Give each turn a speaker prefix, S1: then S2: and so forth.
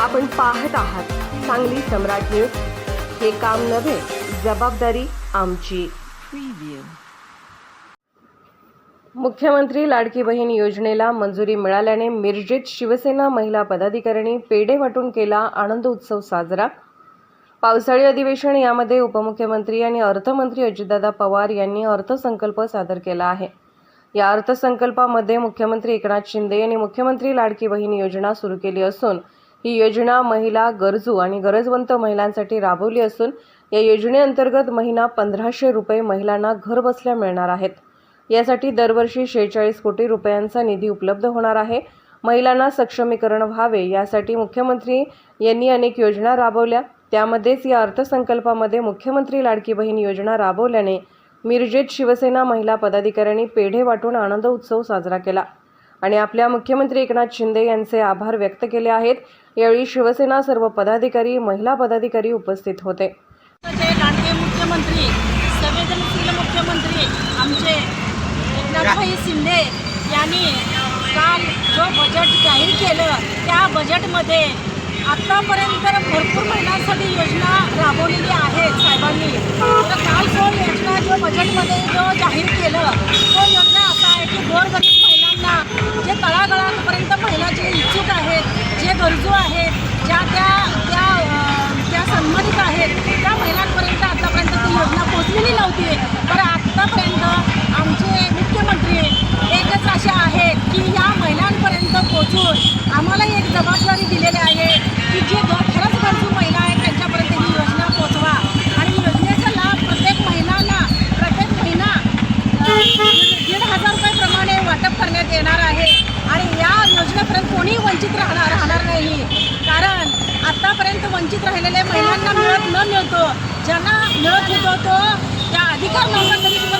S1: आपण पाहत आहात सांगली सम्राट न्यूज. हे काम नव्हे जबाबदारी आमची. मुख्यमंत्री लाडकी बहीण योजनेला मंजुरी मिळाल्याने मिरजेत शिवसेना महिला पदाधिकाऱ्यांनी पेढे वाटून केला आनंद उत्सव साजरा. पावसाळी अधिवेशन यामध्ये उपमुख्यमंत्री आणि अर्थमंत्री अजितदादा पवार यांनी अर्थसंकल्प सादर केला आहे. या अर्थसंकल्पामध्ये मुख्यमंत्री एकनाथ शिंदे यांनी मुख्यमंत्री लाडकी बहीण योजना सुरू केली असून ही योजना महिला गरजू आणि गरजवंत महिलांसाठी राबवली असून या योजनेअंतर्गत महिना पंधराशे रुपये महिलांना घरबसल्या मिळणार आहेत. यासाठी दरवर्षी शेहेचाळीस कोटी रुपयांचा निधी उपलब्ध होणार आहे. महिलांना सक्षमीकरण व्हावे यासाठी मुख्यमंत्री यांनी अनेक योजना राबवल्या. त्यामध्येच या अर्थसंकल्पामध्ये मुख्यमंत्री लाडकी बहीण योजना राबवल्याने मिरजेत शिवसेना महिला पदाधिकाऱ्यांनी पेढे वाटून आनंद उत्सव साजरा केला. आणि आपल्या मुख्यमंत्री एकनाथ शिंदे यांचे आभार व्यक्त केले आहेत. यावेळी शिवसेना सर्व पदाधिकारी महिला पदाधिकारी उपस्थित होते.
S2: मुख्यमंत्री संवेदनशील मुख्यमंत्री आमचे एकनाथभाई शिंदे यांनी काल जो बजेट जाहीर केलं त्या बजेटमध्ये आत्तापर्यंत तर भरपूर महिलांसाठी योजना राबवलेली आहे साहेबांनी तर काल जो योजना जो बजेटमध्ये जो जाहीर केलं तो योजना असा आहे की गोरगरीब महिलांना जे तळागाळापर्यंत महिला जे इच्छुक आहेत जे आहेत ज्या त्या त्या त्या संबंधित आहेत त्या महिलांपर्यंत आतापर्यंत ती योजना पोचलेली नव्हती. पण आत्तापर्यंत आमचे मुख्यमंत्री एकच असे आहेत की या महिलांपर्यंत पोचून आम्हाला एक जबाबदारी दिलेली आहे की जे खरंच गरजू महिला आहेत त्यांच्यापर्यंत ही योजना पोचवा आणि योजनेचा लाभ प्रत्येक महिलांना प्रत्येक महिना दीड हजार रुपयाप्रमाणे वाटप करण्यात येणार आहे. आणि या योजनेपर्यंत कोणीही वंचित राहणार ಇವತ್ತು ಜನ ವಿರೋಧಿಸೋದು ಅಧಿಕಾರ